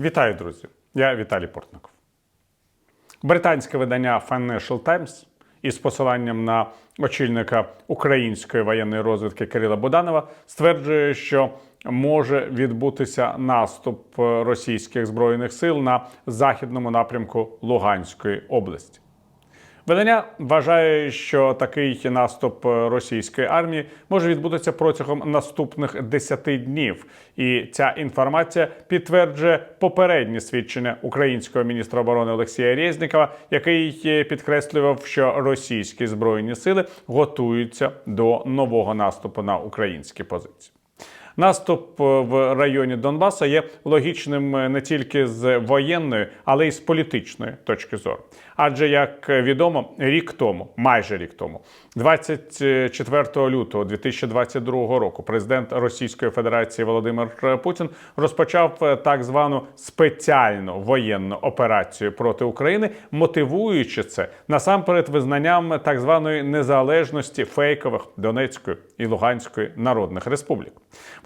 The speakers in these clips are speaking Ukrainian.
Вітаю, друзі! Я Віталій Портников. Британське видання Financial Times із посиланням на очільника української воєнної розвідки Кирила Буданова стверджує, що може відбутися наступ російських збройних сил на західному напрямку Луганської області. Видання вважає, що такий наступ російської армії може відбутися протягом наступних 10 днів, і ця інформація підтверджує попередні свідчення українського міністра оборони Олексія Резнікова, який підкреслював, що російські збройні сили готуються до нового наступу на українські позиції. Наступ в районі Донбаса є логічним не тільки з воєнної, але й з політичної точки зору. Адже, як відомо, рік тому, майже рік тому, 24 лютого 2022 року, президент Російської Федерації Володимир Путін розпочав так звану спеціальну воєнну операцію проти України, мотивуючи це насамперед визнанням так званої незалежності фейкових Донецької і Луганської народних республік.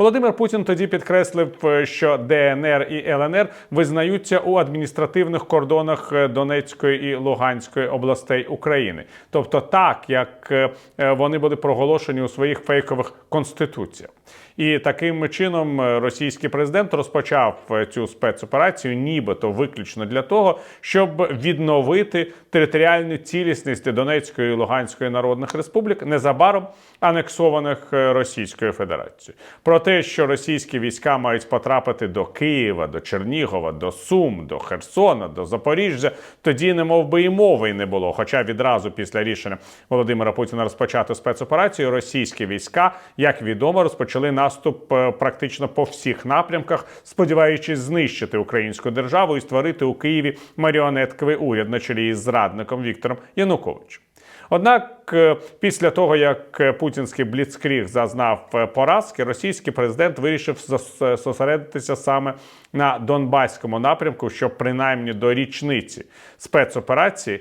Володимир Путін тоді підкреслив, що ДНР і ЛНР визнаються у адміністративних кордонах Донецької і Луганської областей України, тобто так, як вони були проголошені у своїх фейкових конституціях. І таким чином російський президент розпочав цю спецоперацію, нібито виключно для того, щоб відновити територіальну цілісність Донецької і Луганської народних республік, незабаром анексованих Російською Федерацією. Про те, що російські війська мають потрапити до Києва, до Чернігова, до Сум, до Херсона, до Запоріжжя, тоді не мов би і мови не було. Хоча відразу після рішення Володимира Путіна розпочати спецоперацію, російські війська, як відомо, розпочали наступ практично по всіх напрямках, сподіваючись знищити українську державу і створити у Києві маріонетковий уряд на чолі із зрадником Віктором Януковичем. Однак, після того як путінський бліцкріг зазнав поразки, російський президент вирішив зосередитися саме на Донбаському напрямку, щоб принаймні до річниці спецоперації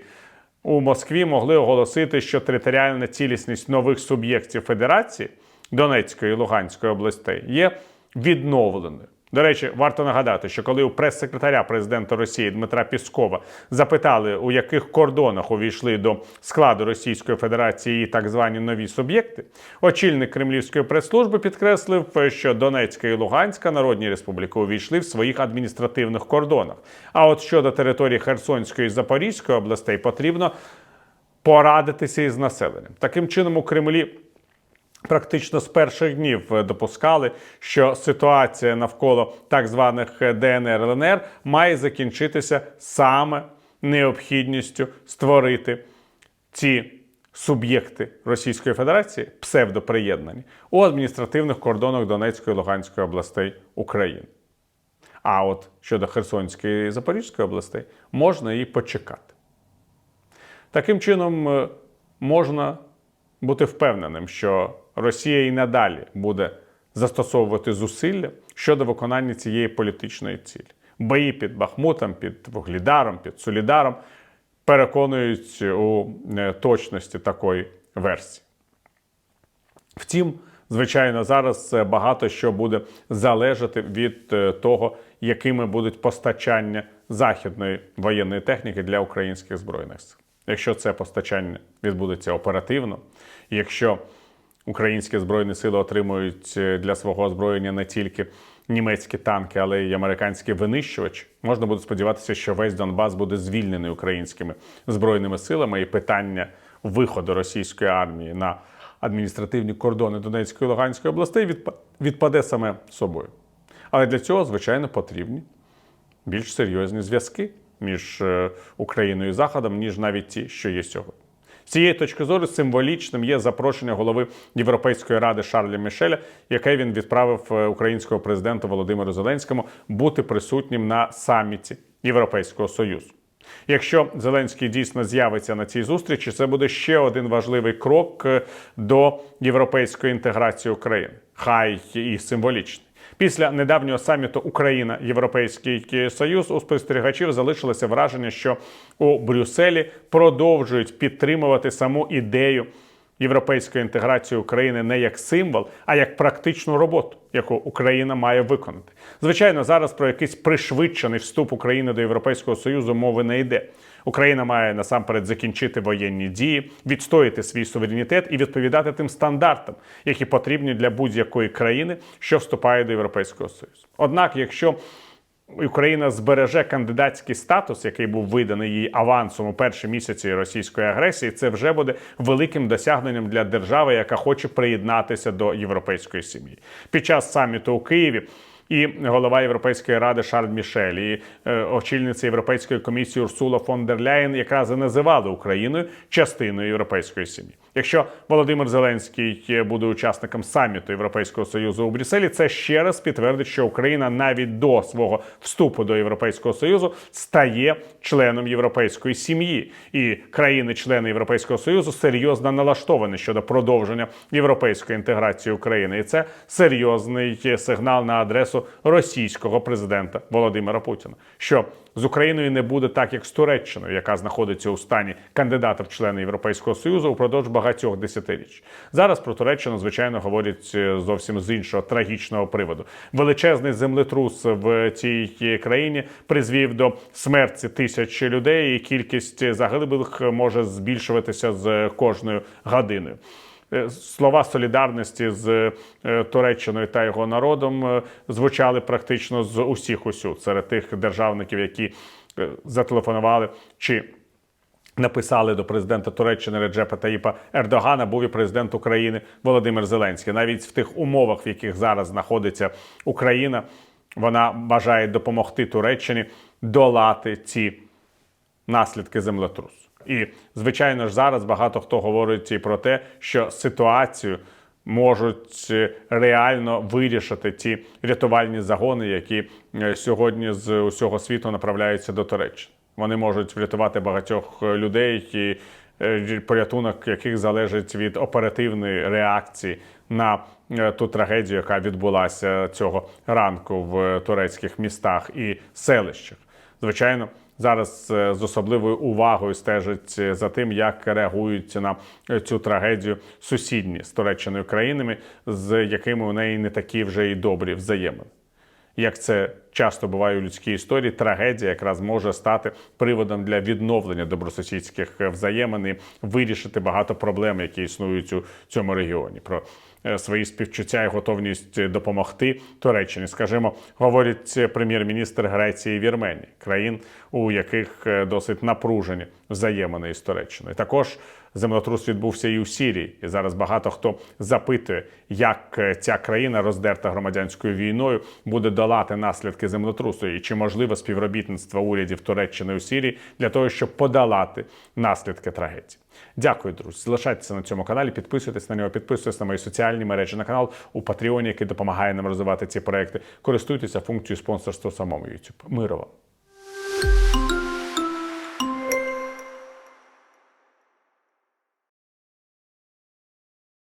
у Москві могли оголосити, що територіальна цілісність нових суб'єктів Федерації Донецької і Луганської областей є відновленою. До речі, варто нагадати, що коли у прес-секретаря президента Росії Дмитра Піскова запитали, у яких кордонах увійшли до складу Російської Федерації так звані нові суб'єкти, очільник Кремлівської прес-служби підкреслив, що Донецька і Луганська народні республіки увійшли в своїх адміністративних кордонах. А от щодо території Херсонської і Запорізької областей потрібно порадитися із населенням. Таким чином у Кремлі. Практично з перших днів допускали, що ситуація навколо так званих ДНР ЛНР має закінчитися саме необхідністю створити ці суб'єкти Російської Федерації псевдоприєднані у адміністративних кордонах Донецької і Луганської областей України. А от щодо Херсонської і Запорізької областей можна і почекати. Таким чином можна бути впевненим, що Росія і надалі буде застосовувати зусилля щодо виконання цієї політичної цілі. Бої під Бахмутом, під Вуглідаром, під Солідаром переконують у точності такої версії. Втім, звичайно, зараз багато що буде залежати від того, якими будуть постачання західної воєнної техніки для українських збройних сил. Якщо це постачання відбудеться оперативно, якщо українські збройні сили отримують для свого озброєння не тільки німецькі танки, але й американські винищувачі, можна буде сподіватися, що весь Донбас буде звільнений українськими збройними силами, і питання виходу російської армії на адміністративні кордони Донецької і Луганської областей відпаде саме собою. Але для цього, звичайно, потрібні більш серйозні зв'язки між Україною і Заходом, ніж навіть ті, що є сьогодні. З цієї точки зору символічним є запрошення голови Європейської ради Шарля Мішеля, яке він відправив українського президенту Володимиру Зеленському бути присутнім на саміті Європейського Союзу. Якщо Зеленський дійсно з'явиться на цій зустрічі, це буде ще один важливий крок до європейської інтеграції України, хай і символічний. Після недавнього саміту Україна Європейський Союз у спостерігачів залишилося враження, що у Брюсселі продовжують підтримувати саму ідею європейської інтеграції України не як символ, а як практичну роботу, яку Україна має виконати. Звичайно, зараз про якийсь пришвидшений вступ України до Європейського Союзу мови не йде. Україна має насамперед закінчити воєнні дії, відстояти свій суверенітет і відповідати тим стандартам, які потрібні для будь-якої країни, що вступає до Європейського Союзу. Однак, якщо Україна збереже кандидатський статус, який був виданий їй авансом у перші місяці російської агресії. Це вже буде великим досягненням для держави, яка хоче приєднатися до європейської сім'ї. Під час саміту у Києві. І голова Європейської ради Шарль Мішель, і е, очільниця Європейської комісії Урсула фон дер Ляєн якраз і називали Україною частиною європейської сім'ї. Якщо Володимир Зеленський буде учасником саміту Європейського союзу у Брюсселі, це ще раз підтвердить, що Україна навіть до свого вступу до Європейського союзу стає членом європейської сім'ї, і країни-члени Європейського союзу серйозно налаштовані щодо продовження європейської інтеграції України, і це серйозний сигнал на адресу російського президента Володимира Путіна. що з Україною не буде так, як з Туреччиною, яка знаходиться у стані кандидата в члени Європейського союзу упродовж багатьох десятиріч. Зараз про Туреччину, звичайно, говорять е, зовсім з іншого трагічного приводу. Величезний землетрус в цій країні призвів до смерті тисяч людей, і кількість загиблих може збільшуватися з кожною годиною. Е, Слова солідарності з е, Туреччиною та його народом звучали практично з усіх усюд серед тих державників, які зателефонували чи написали до президента Туреччини Реджепа Таїпа Ердогана, був і президент України Володимир Зеленський. Навіть в тих умовах, в яких зараз знаходиться Україна, вона бажає допомогти Туреччині долати ці наслідки землетрусу. І звичайно ж зараз багато хто говорить і про те, що ситуацію можуть е, реально вирішити ті рятувальні загони, які е, сьогодні з усього світу направляються до Туреччини. Вони можуть врятувати багатьох е, людей, і е, порятунок яких залежить від оперативної реакції на е, ту трагедію, яка відбулася цього ранку в турецьких містах і селищах. Звичайно, зараз з особливою увагою стежить за тим, як реагують на цю трагедію сусідні з Туреччиною країнами, з якими у неї не такі вже і добрі взаємини. Як це часто буває у людській історії, трагедія якраз може стати приводом для відновлення добросусідських взаємин і вирішити багато проблем, які існують у цьому регіоні. Про е, свої співчуття і готовність допомогти Туреччині, скажімо, говорить прем'єр-міністр Греції і Вірменії, країн, у яких е, досить напружені взаємини із Туреччиною. Також землетрус відбувся і у Сірії, і зараз багато хто запитує, як е, ця країна, роздерта громадянською війною, буде долати наслідки землетрусу, і чи можливе співробітництво урядів Туреччини у Сірії для того, щоб подолати наслідки трагедії. Дякую, друзі. Залишайтеся на цьому каналі, підписуйтесь на нього, підписуйтесь на мої соціальні мережі на канал у Патреоні, який допомагає нам розвивати ці проекти. Користуйтеся функцією спонсорства самому YouTube. Миру вам!